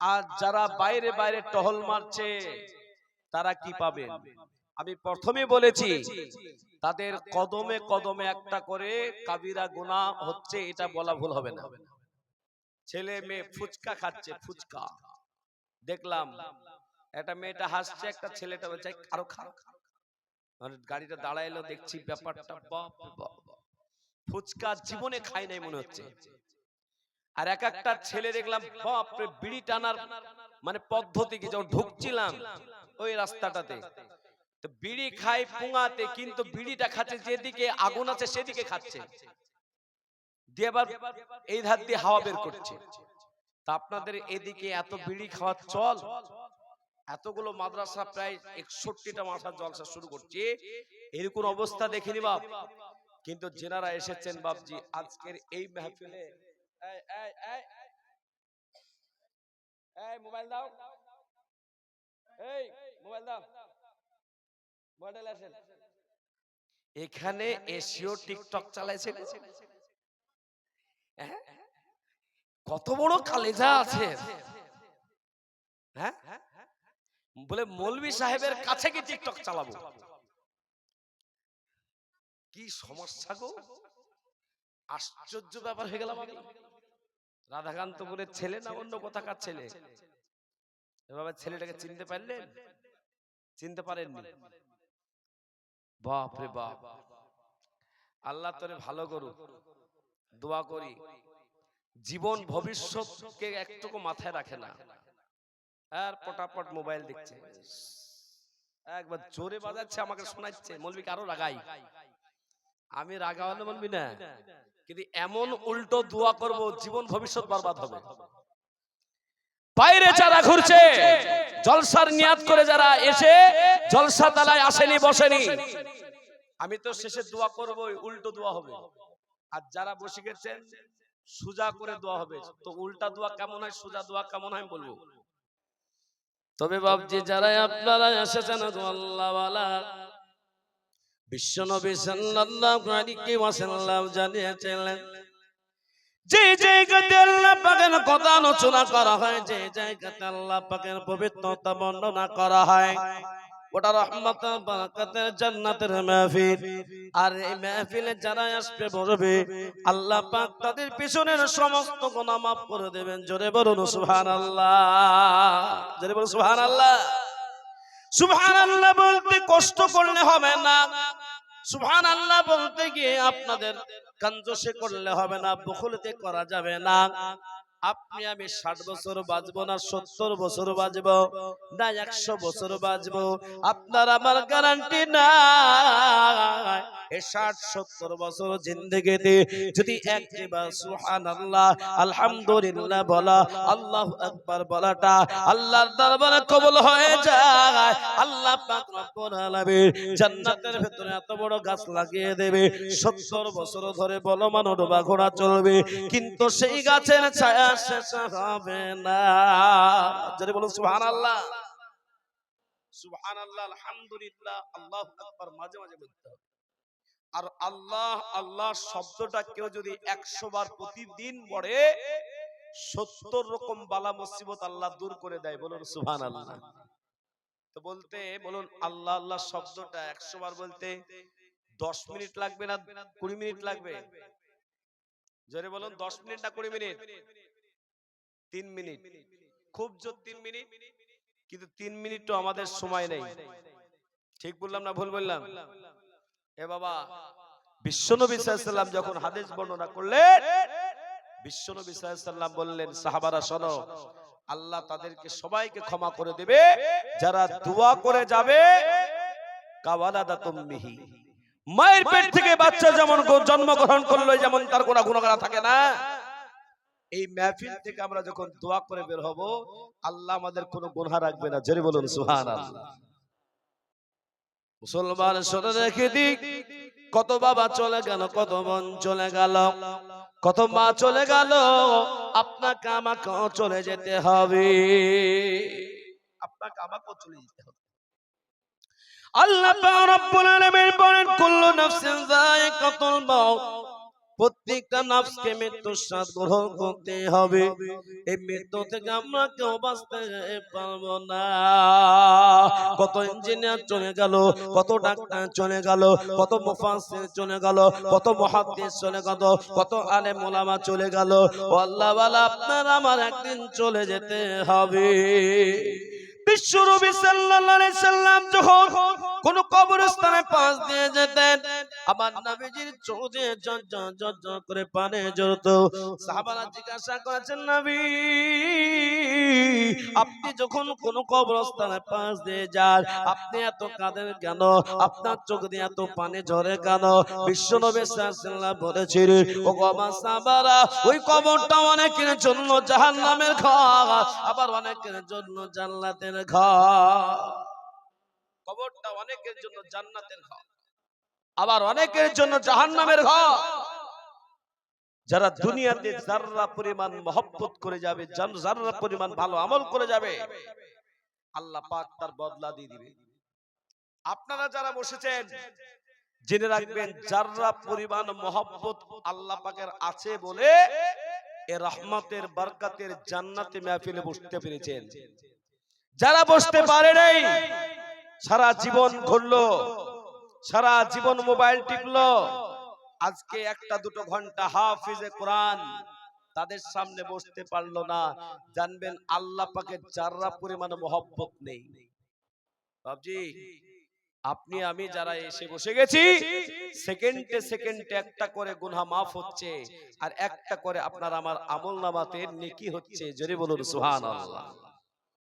আর যারা বাইরে বাইরে টহল মারছে তারা কি পাবেন? আমি প্রথমে বলেছি তাদের কদমে কদমে একটা করে কাবিরা গুনাহ হচ্ছে এটা বলা ভুল হবে না। ছেলে মেয়ে ফুচকা খাচ্ছে ফুচকা। দেখলাম একটা মেয়েটা হাসছে একটা ছেলেটা বলছে আরও খাও মানে গাড়িটা দাঁড়াইলো দেখছি ব্যাপারটা ফুচকা জীবনে খাই নাই মনে হচ্ছে। আর এক একটা ছেলে দেখলাম, বাপরে, বিড়ি টানার মানে পদ্ধতি কি? যখন ঢুকছিলাম ওই রাস্তাটাতে। তো বিড়ি খাই পুঙাতে, কিন্তু বিড়িটা খাচ্ছে যেদিকে আগুন আছে সেদিকে খাচ্ছে। দিয়ে আবার এই ধার দিয়ে হাওয়া বের করছে। তা আপনাদের এদিকে এত বিড়ি খাওয়ার চল। এতগুলো মাদ্রাসা প্রায় একষট্টিটা মাদ্রাসা জলসা শুরু করছে। এরকম অবস্থা দেখিনি বাপ। কিন্তু যেনারা এসেছেন বাপজি, আজকের এই মেহফিলে এই, মোবাইল দাও। এই মোবাইল দাও। মডেল আসেন। এখানে এসিও টিকটক চালাইছে। হ্যাঁ? কত বড় কালেজা আছে। হ্যাঁ? বলে মৌলবি সাহেবের কাছে কি টিকটক চালাবো? কি সমস্যা গো? আশ্চর্য ব্যাপার হয়ে গেলাম রাধাকান্তপুরের ছেলে না অন্য কোথাকার ছেলে এভাবে ছেলেটাকে চিনতে পারলেন? চিনতে পারেননি? বাপ রে বাপ। আল্লাহ তোরে ভালো করুক। দোয়া করি। জীবন ভবিষ্যৎকে একটুকু মাথায় রাখে না। আর পটাপট মোবাইল দেখছে। একবার জোরে বাজাচ্ছে আমাকে শোনাচ্ছে। মলবিকে আরও রাগাই আমি রাগাওয়ালে বলবি না? কিন্তু এমন উল্টো দোয়া করব জীবন ভবিষ্যৎ বরবাদ হবে। বাইরে যারা ঘুরছে জলসার নিয়াত করে যারা এসে জলসা তালায় আসেনি বসেনি। আমি তো শেষে দোয়া করব উল্টো দোয়া হবে। আর যারা বসে গেছেন সুজা করে দোয়া হবে। তো উল্টা দোয়া কেমন হয় সুজা দোয়া কেমন হয় বলব? তবে বাবজি যারা আপনারা এসেছেন আল্লাহওয়ালা বিশ্বনবী সাল্লাল্লাহু আলাইহি ওয়াসাল্লাম জানিয়েছিলেন যে জায়গাতে আল্লাহ পাকের কথা আলোচনা করা হয় যে জায়গাতে আল্লাহ পাকের পবিত্রতা বর্ণনা করা হয়। ওটা রহমত বারাকাতের জান্নাতের মাহফিল। আর এই মাহফিলে যারা আসবে বলবে আল্লাহ পাক তাদের পিছনের সমস্ত গুনাহ মাফ করে দেবেন। জোরে বলুন সুবহানাল্লাহ। জোরে বলুন সুবহানাল্লাহ। সুবহানাল্লাহ বলতে কষ্ট করলে হবে না। সুবহানাল্লাহ বলতে গিয়ে আপনাদের কাঞ্জসে করলে হবে না, বকুলতে করা যাবে না। আপনি আমি ষাট বছর বাঁচবো না সত্তর বছর বাঁচবো না একশো বছর বাঁচবো। আপনার আমার গ্যারান্টি না ষাট সত্তর বছর জিন্দগিতে যদি একবার সুহান আল্লাহ আলহামদুলিল্লাহ বলা আল্লাহ আকবার বলাটা আল্লাহর দরবারে কবুল হয়ে যায়। আল্লাহ পাক রব্বুল আলামিন জান্নাতের ভেতরে এত বড় গাছ লাগিয়ে দেবে। সত্তর বছর ধরে বলমান ডোবা ঘোড়া চলবে। কিন্তু সেই গাছের ছায়া শেষ হবে না। যদি বলুন, সুবহানাল্লাহ। সুবহানাল্লাহ, আলহামদুলিল্লাহ, আল্লাহু আকবার, মাঝে মাঝে বলতে আর আল্লাহ আল্লাহ শব্দটা কেউ যদি একশো বার প্রতিদিন পড়ে, সত্তর রকম বালা মুসিবত আল্লাহ দূর করে দেয়, বলুন সুহান আল্লাহ তো বলতে, বলুন, আল্লাহ আল্লাহ শব্দটা একশো বার বলতে দশ মিনিট লাগবে না কুড়ি মিনিট লাগবে? জোরে বলুন, দশ মিনিট না কুড়ি মিনিট? তিন মিনিট। খুব জোর তিন মিনিট কিন্তু তিন মিনিটও আমাদের সময় নেই। ঠিক বললাম না ভুল বললাম? এ বাবা বিশ্বনবী সাল্লাম যখন হাদিস বর্ণনা করলেন বিশ্বনবী সাল্লাম বললেন সাহাবারা শোনো আল্লাহ তাদেরকে সবাইকে ক্ষমা করে দেবে যারা দোয়া করে যাবে কাওয়ালাদা মায়ের পেট থেকে বাচ্চা যেমন জন্মগ্রহণ করল যেমন তার কোনো গুণগানা থাকে না। এই মাহফিল থেকে আমরা যখন দোয়া করে বের হব, আল্লাহ আমাদের কোনো গুনাহ রাখবে না। জোরে বলুন, সুবহানাল্লাহ। মুসলমান শুনে রেখে দিক কত বাবা চলে গেল, কত বোন চলে গেল, কত মা চলে গেল, আপনাকে আমাকেও চলে যেতে হবে। আপনাকে আমাকেও চলে যেতে হবে। আল্লাহ রব্বুল আলামিন বলেন, কুল্লু নাফসিন যায়িকাতুল মাউত। প্রত্যেকটা নাফসকে মৃত্যুর স্বাদ গ্রহণ করতে হবে। এই মৃত্যু থেকে আমরা কেউ বাঁচতে পারব না। কত ইঞ্জিনিয়ার চলে গেল, কত ডাক্তার চলে গেল, কত মুফাসসির চলে গেল, কত মুহাদ্দিস চলে গেল, কত আলেম ওলামা চলে গেল। আল্লাহ ওয়ালা আপনার আমার একদিন চলে যেতে হবে। বিশ্বনবী সাল্লাল্লাহু আলাইহি সাল্লাম যখন কোন কবরস্থানে পাশ দিয়ে যেতেন। আমার নবীজির চোখ ঝর করে পানি ঝরতো। সাহাবারা জিজ্ঞাসা করেছেন, নবী, আপনি যখন কোন কবরস্থানে পাশ দিয়ে যান, আপনি এত কাঁদেন কেন? আপনার চোখ দিয়ে এত পানি ঝরে কেন? বিশ্বনবী সাল্লাল্লাহু বলেছিলেন ও আমার সাহাবারা, ওই কবরটা অনেকের জন্য জাহান্নামের ঘর, আবার অনেকের জন্য জান্নাতের ঘর। কবরটা অনেকের জন্য জান্নাতের ঘর। আবার অনেকের জন্য জাহান্নামের ঘর। যারা দুনিয়াতে যাররা পরিমাণ মহব্বত করে যাবে যাররা পরিমাণ ভালো আমল করে যাবে আল্লাহ পাক তার বদলা দিয়ে দিবে। আপনারা যারা বসেছেন জেনে রাখবেন যাররা পরিমাণ মহব্বত আল্লাহ পাকের আছে বলে এ রহমতের বরকতের জান্নাতে মেহফিলে বসতে পেরেছেন। যারা বসতে পারে নাই সারা জীবন ঘুরলো, সারা জীবন মোবাইল টিপলো। আজকে একটা দুটো ঘণ্টা হাফিজে কোরআন তাদের সামনে বসতে পারল না। জানবেন আল্লাহ পাকের যাররা পরিমাণ মহব্বত নেই। বাবজি আপনি, আমি যারা এসে বসে গেছি, সেকেন্ডে সেকেন্ডে একটা করে গুনহা মাফ হচ্ছে আর একটা করে আপনার আমার আমল নামাতে নেকি হচ্ছে। জোরে বলুন সুহান আল্লাহ